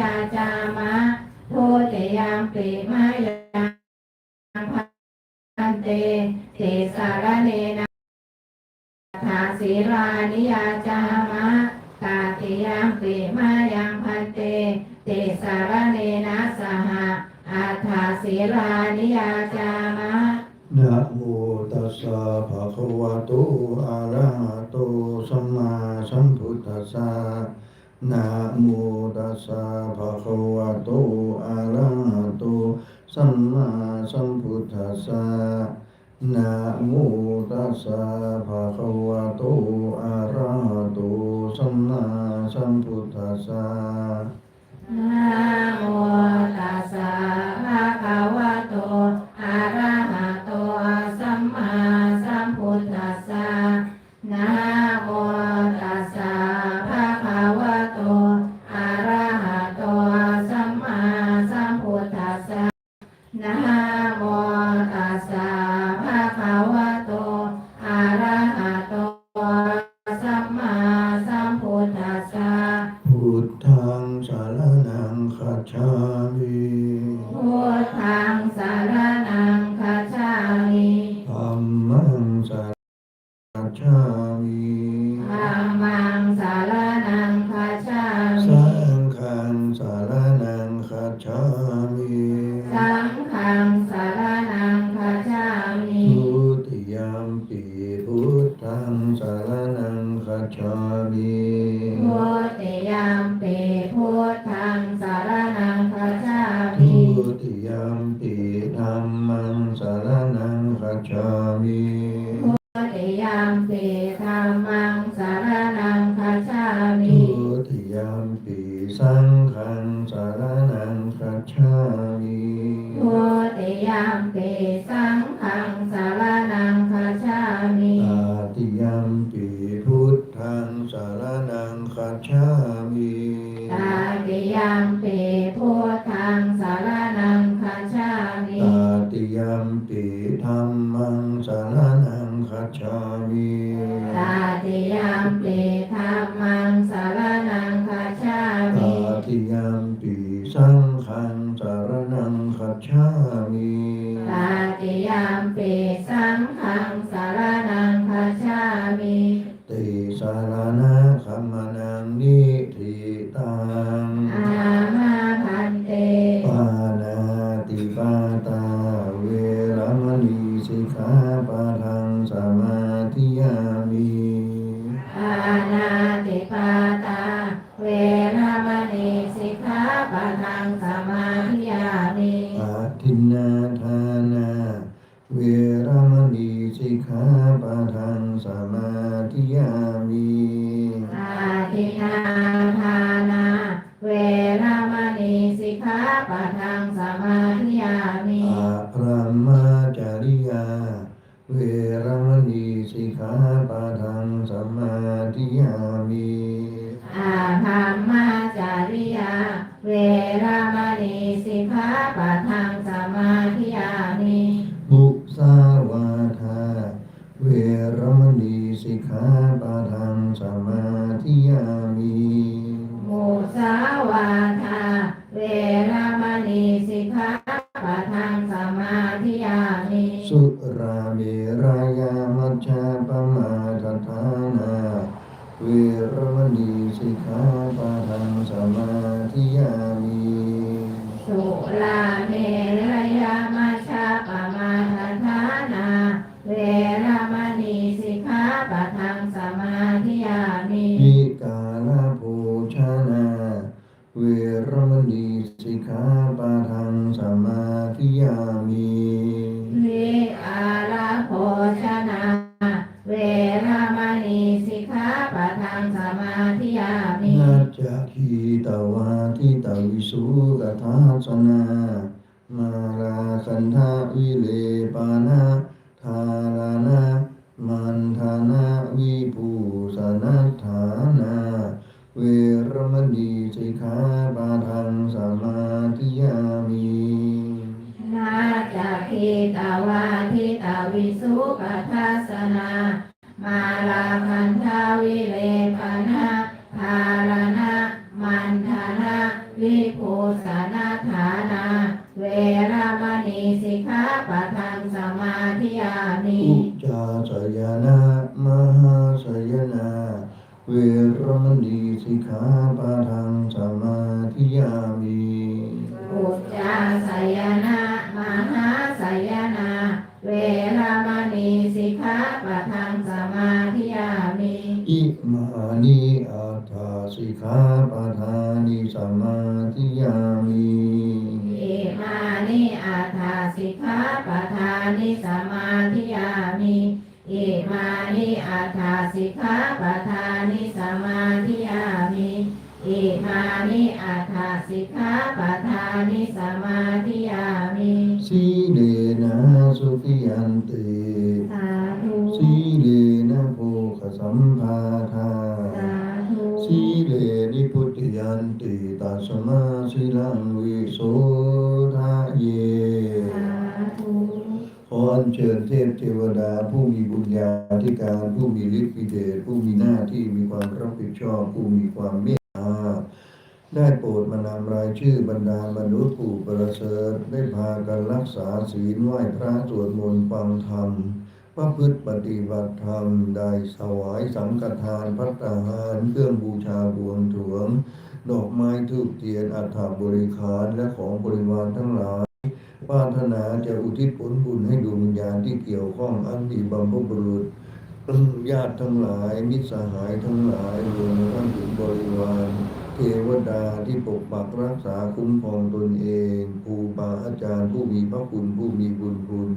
ยาจามะโพเตยามเปมายังพันเตเทสารเนนะทาสีรานิยาจามะตาติยามเปมายังพันเตเตสารเนนะสหะอาทาสีรานิยาจามะนะโมตัสสะภะคะวะโตอะระหะโตสัมมาสัมพุทธัสสะนะโม สะภะคะวะโตอะระหะโตสัมมาสัมพุทธัสสะนะโมตัสสะภะคะวะโตอะระหะโตสัมมาสัมพุทธัสสะนะโมตัสสะภะคะวะโตอะระ มิวติยามปิพุทธังสารนา งเป ตาเวรมณีสิกขาปา रमणी शिखा पदम समाधियामी। รมดีสิกขาปะทังสมาธิยา ทิตวิสุกทาสนามาราคันธาวิเลปานาทารานามันธานาวิปูสนาฐานา เวรมณีสิกขาปาทังสมาธิยามีนาจาทิตาวาทิตวิสุกทสนา มาราคันธาวิเล มณีสิกขาปะทังสมาธิยามิอุจจาสยนามหาสยนาเวรมณีสิกขาปะทังสมาธิยามิอุจจาสยนามหาสยนาเวรมณีสิกขาปะทังสมาธิยามิอิมานิอัตถาสิกขาปะทา นิสมาธิยามิอิมานิอาทาสิกขาปะทานิสมาธิยามิอิมานิอาทาสิกขาปะทานิสมาธิยามิสีเลนะสุติยันติ เชิญเทพเทวดา ผู้มีบุญญาธิการ ผู้มีฤทธิ์มีเดชผู้มีหน้าที่มีความรับผิดชอบ ผู้มีความเมตตาได้โปรดมานำรายชื่อบรรดามนุษย์ผู้ประเสริฐได้พากันรักษาศีลไหว้พระสวดมนต์ฟังธรรมประพฤติปฏิบัติธรรมได้ถวายสังฆทานพัตาหารเครื่องบูชาบวงถวง ดอกไม้ทูบเทียนอัฐบริขารและของบริวารทั้งหลาย ปรารถนาจะอุทิศผลบุญให้ดวงวิญญาณที่เกี่ยวข้องอันมีบัมพบุรุษญาติทั้งหลาย มิตรสหายทั้งหลายรวมทั้งถึงบริวาร เทวดาที่ปกปักรักษาคุ้มครองตนเองครูบาอาจารย์ผู้มีพระคุณผู้มีบุญคุณ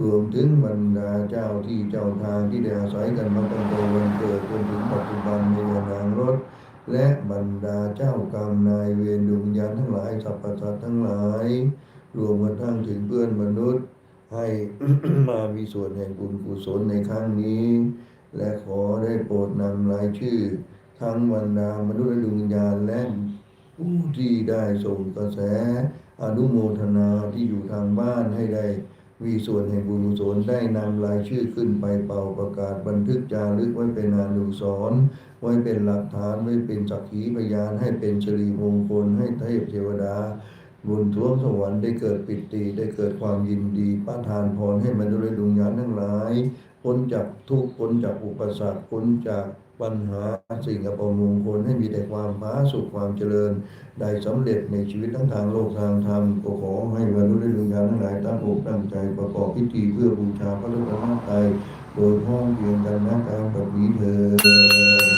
รวมถึงบรรดาเจ้าที่เจ้าทางที่ได้อาศัยกันมาตั้งแต่วันเกิดจนถึงปัจจุบันในนางรถ และบรรดาเจ้ากรรมนายเวรดวงวิญาณทั้งหลายสรรพสัตว์ทั้งหลาย รวมกระทั่งถึงเพื่อนมนุษย์ ให้มามีส่วนแห่งบุญกุศลในครั้งนี้ และขอได้โปรดนำรายชื่อ ทั้งบรรดามนุษย์และดวงวิญญาณและผู้ที่ได้ส่งกระแสอนุโมทนาที่อยู่ทางบ้านให้ได้มีส่วนแห่งบุญกุศลได้นำรายชื่อขึ้นไปเป่าประกาศบันทึกจารึกไว้เป็นอนุสรณ์ไว้เป็นหลักฐานไว้เป็นสักขีพยานให้เป็นสิริมงคลให้เทพเทวดา บุญท้วงสวรรค์ได้เกิดปิติได้เกิดความยินดีประทานพรให้มนุษย์ดวงวิญาณทั้งหลายพ้นจากทุกข์พ้นจากอุปสรรคพ้นจากปัญหาสิ่งอัปมงคลให้มีแต่ความผาสุขความเจริญ ได้สำเร็จในชีวิตทั้งทางโลกทางธรรมก็ขอให้มนุษย์และดวงวิญญาณทั้งหลายตั้งอกตั้งใจประกอบพิธีเพื่อบูชาพระรัตนตรัยโดยพ้องเพียงกันนะการแบบนี้เถิด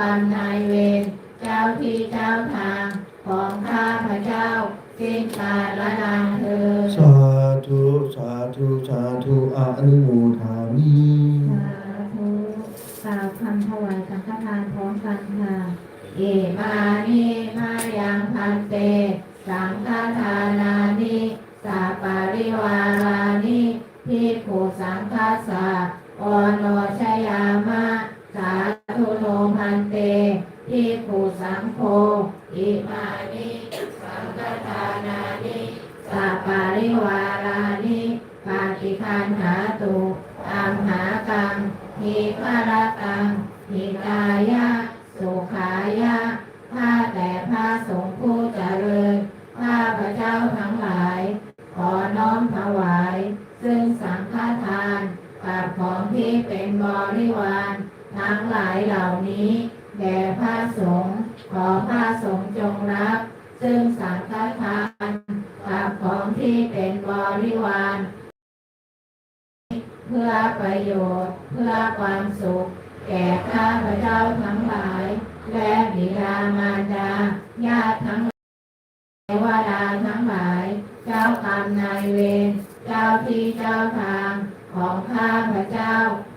รรมนายเวรเจ้าที่เจ้าทางของข้าพระเจ้าสิ้นกาลละนานเธอญสาธุสาธุสาธุอนุโมทามิสาธุกล่าวคำถวายสังฆทานพร้อมกันค่ะเอมานิมายังพันเต สังฆทานานิสัปปะริวารานิพิกขุสังฆสสะโอโอโน มานิ ที่เป็นบริวาร เพื่อประโยชน์ เพื่อความสุข แก่ข้าพระเจ้าทั้งหลาย และบิดามารดาญาติทั้งยเทวดาทั้งหลาย เจ้ากรรมนายเวร เจ้าที่เจ้าทางของข้าพระเจ้า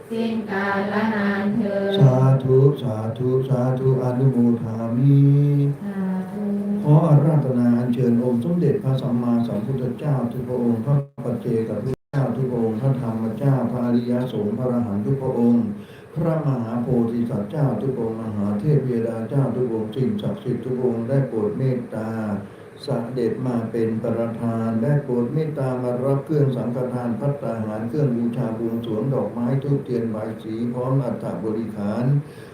สิ้นกาลนานเธอญสาธุ สาธุ สาธุ อนุโมทามิ ขออาราธนาอัญเชิญองค์สมเด็จพระสัมมาสัมพุทธเจ้าทุกพระองค์พระปัจเจกับพระเจ้าทุกพระองค์พระธรรมเจ้าพระอริยสงฆ์พระอรหันต์ทุกพระองค์ พระมหาโพธิสัตว์เจ้าทุกองค์มหาเทพเยดาเจ้าทุกองค์สิ่งศักดิ์สิทธิ์ทุกองค์ได้โปรดเมตตาสเด็จมาเป็นประธานได้โปรดเมตตามารับเครื่องสังฆทานพัตตาหารเครื่องบูชาบวงสวงดอกไม้ทูบเทียนใบสีพร้อมอัฐบริขาร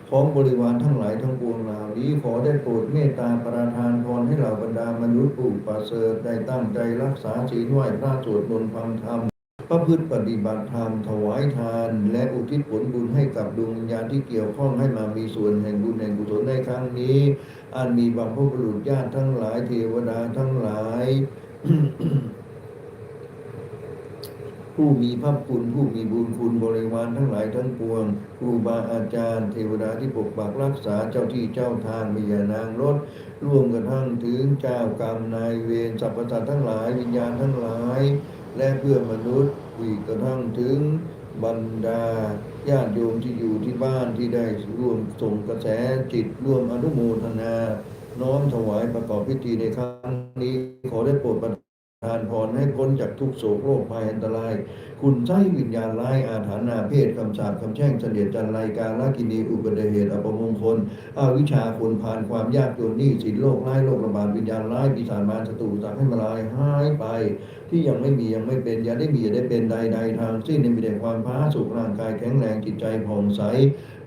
ของบริวารทั้งหลายทั้งปวงเหล่านี้ขอได้โปรดเมตตาประทานพรให้เหล่าบรรดามนุษย์ผู้ประเสริฐได้ตั้งใจรักษาศีลไหว้พระสวดมนต์ฟังธรรมประพฤติปฏิบัติธรรมถวายทาน และอุทิศผลบุญให้กับดวงวิญญาณที่เกี่ยวข้องให้มามีส่วนแห่งบุญแห่งกุศลในครั้งนี้ อันมีบางพบุรุษญาติทั้งหลายเทวดาทั้งหลาย ผู้มีพระคุณผู้มีบุญคุณบริวารทั้งหลายทั้งปวงครูบาอาจารย์ เทวดาที่ปกปักรักษาเจ้าที่เจ้าทางมียานางรถร่วมกระทั่งถึงเจ้ากรรมนายเวรสรรพสัตว์ทั้งหลายวิญญาณทั้งหลาย และเพื่อนมนุษย์อีกกระทั่งถึงบรรดาญาติโยมที่อยู่ที่บ้านที่ได้ร่วมส่งกระแสจิตร่วมอนุโมทนา น้อมถวายประกอบพิธีในครั้งนี้ขอได้โปรดประ ทานพรให้พ้นจากทุกโศกโรคภัยอันตราย คุณใช้วิญญาณร้ายอาถรรพ์อาเพศคำสาปคำแช่งเสนียดจันไรการละกินีอุบัติเหตุอปมงคลอาวิชาคนผ่านความยากจนนี้สินโรคร้ายโรคระบาดวิญญาณร้ายปีศาจมารศัตรูสักให้มาลายหายไป ที่ยังไม่มียังไม่เป็นอย่าได้มีอย่าได้เป็นใดๆทางสิ้นในมีแต่ความพ้าสุขร่างกายแข็งแรงจิตใจผ่องใส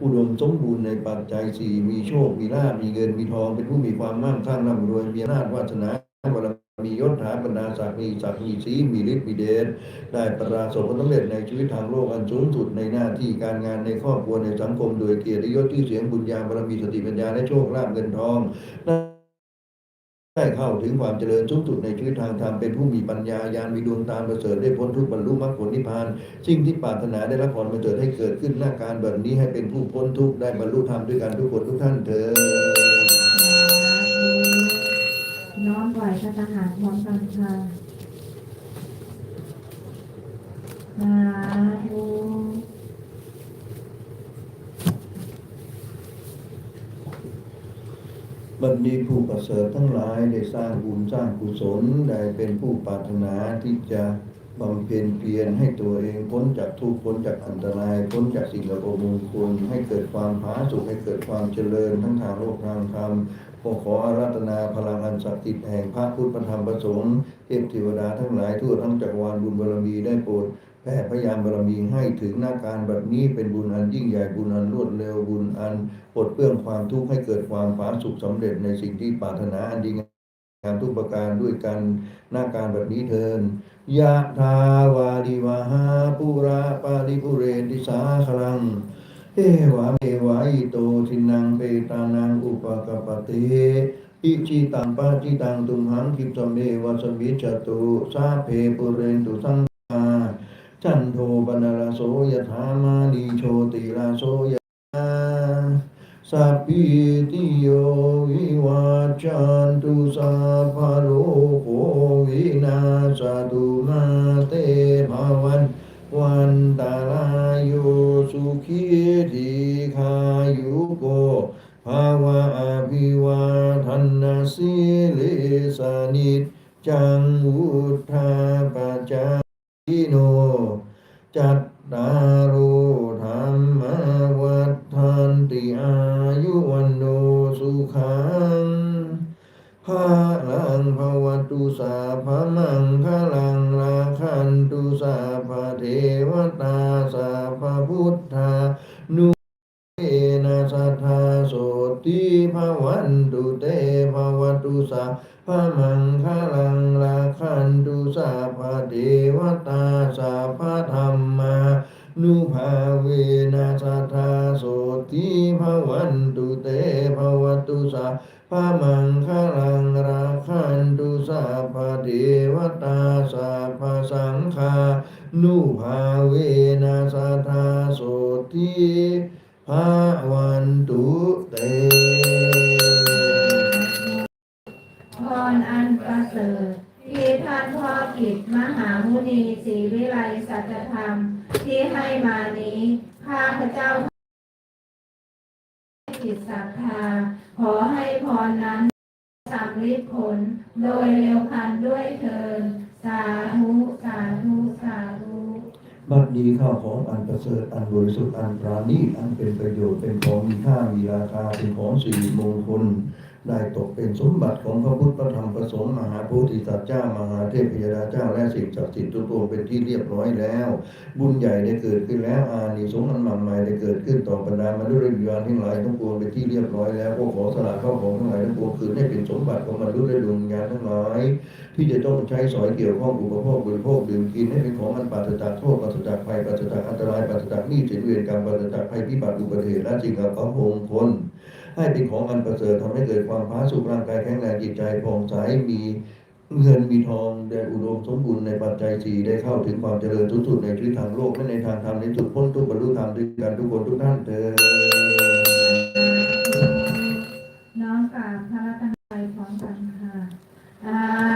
อุดมสมบูรณ์ในปัจจัยสี่มีโชคมีลาภมีเงินมีทองเป็นผู้มีความมั่งคั่งร่ำรวยมีอำนาจวาสนาบาร มียศถาบรรดาศักดิ์มีศักดิ์มีสีมีฤทธิ์มีเดชได้ประสบผลสำเร็จในชีวิตทางโลกอันสูงสุดในหน้าที่การงานในครอบครัวในสังคมโดยเกียรติยศที่เสียงบุญญาบารมีสติปัญญาและโชคลาภเงินทองได้เข้าถึงความเจริญสูงสุดในชีวิตทางธรรมเป็นผู้มีปัญญาญาณมีดวงตาประเสริฐได้พ้นทุกบรรลุมรรคผลนิพพานสิ่งที่ปรารถนาได้รับพรมาเกิดให้เกิดขึ้นหน้าการแบบนี้ให้เป็นผู้พ้นทุกได้บรรลุธรรมด้วยกันทุกคนทุกท่านเถิด มไหวพระทหารพร้อมกันค่ะสาธุบัดนี้ผู้ประเสริฐทั้งหลายได้สร้างบุญสร้างกุศลได้เป็นผู้ปรารถนาที่จะบำเพ็ญเพียรให้ตัวเองพ้นจากทุกข์พ้นจากอันตรายพ้นจากสิ่งอัปมงคลให้เกิดความผาสุกให้เกิดความเจริญทั้งทางโลกทางธรรม ขอขออาราธนาพลังอันศักดิ์สิทธิ์แห่งพระพุทธธรรมพระสงฆ์เทพเทวดาทั้งหลายทั่วทั้งจักรวาลบุญบารมีได้โปรดแผ่พยานบารมีให้ถึงหน้าการแบบนี้เป็นบุญอันยิ่งใหญ่บุญอันรวดเร็วบุญอันปลดเปลื้องความทุกข์ให้เกิดความผาสุกสำเร็จในสิ่งที่ปรารถนาอันดีงามทุกประการด้วยกันหน้าการแบบนี้เทินยะทาวาดิวาหาปุราปาริปุเรนติสาคลัง เอวะเมวะอิโตทินังเปตานังอุปกปติอิจิตังปาจิตังตุมหังคิปสมเมวะสมิจตุสาเพปุเรนตุสังกาจันโทปนรโสยถามาลีโชติราโสยาสัพพิติโยวิวัจจันตุสัพพะโลกโควินาศตุ จังวุธาปัจายิโน จัตตารุธรรมวัฏานติอายุวันโนสุขังพาลังภวตุสาพมังคลังราคันตุสาพเทวตาสาพพุทธานุเอนะสัทธาโสติภวันตุเตภวตุสาพมัง สัทธาโสติภาวันตุเตพรอันประเสริฐที่ท่านพ่อกิจมหามุนีศรีวิไลสัจธรรม ที่ให้มานี้ข้าพเจ้าจิตศรัทธา ขอให้พรนั้นสำลิดผลโดยเร็วพันด้วยเทิน บัดนี้ข้าวของอันประเสริฐอันบริสุทธิ์อันปราณีตอันเป็นประโยชน์เป็นของมีค่ามีราคาเป็นของสิริมงคล ได้ตกเป็นสมบัติของพระพุทธพระธรรมพระสงฆ์มหาโพธิสัตว์เจ้ามหาเทพยดาเจ้าและสิ่งศักดิ์สิทธิ์ทุกองค์เป็นที่เรียบร้อยแล้ว บุญใหญ่ได้เกิดขึ้นแล้วอานิสงส์อันมั่นหมายได้เกิดขึ้นต่อบรรดามนุษย์และวิญญาณทั้งหลายทั้งปวงเป็นที่เรียบร้อยแล้วก็ขอสละข้าวของทั้งหลายทั้งปวงคืนให้เป็นสมบัติของมนุษย์และดวงวิญญาณทั้งหลายที่จะต้องใช้สอยเกี่ยวข้องอุปโภคบริโภคดื่มกินให้เป็นของมันปราศจากโทษปราศจากภัยปราศจากอันตรายปราศจากหนี้สินเวรกรรมปราศจากภัยพิบัติอุบัติเหตุและสิ่งอัปมงคล ให้เป็นของอันประเสริฐทำให้เกิดความฟ้าสุขร่างกายแข็งแรงจิตใจผ่องใสมีเงินมีทองได้อุดมสมบูรณ์ในปัจจัยสี่ได้เข้าถึงความเจริญสุงสุดในชีวิตทางโลกและในทางธรรมในสุดพ้นทุกบรรลุธรรมด้วยกันทุกคนทุกท่านเถิดน้องกราบพระรัตนตรัยของกันงฆา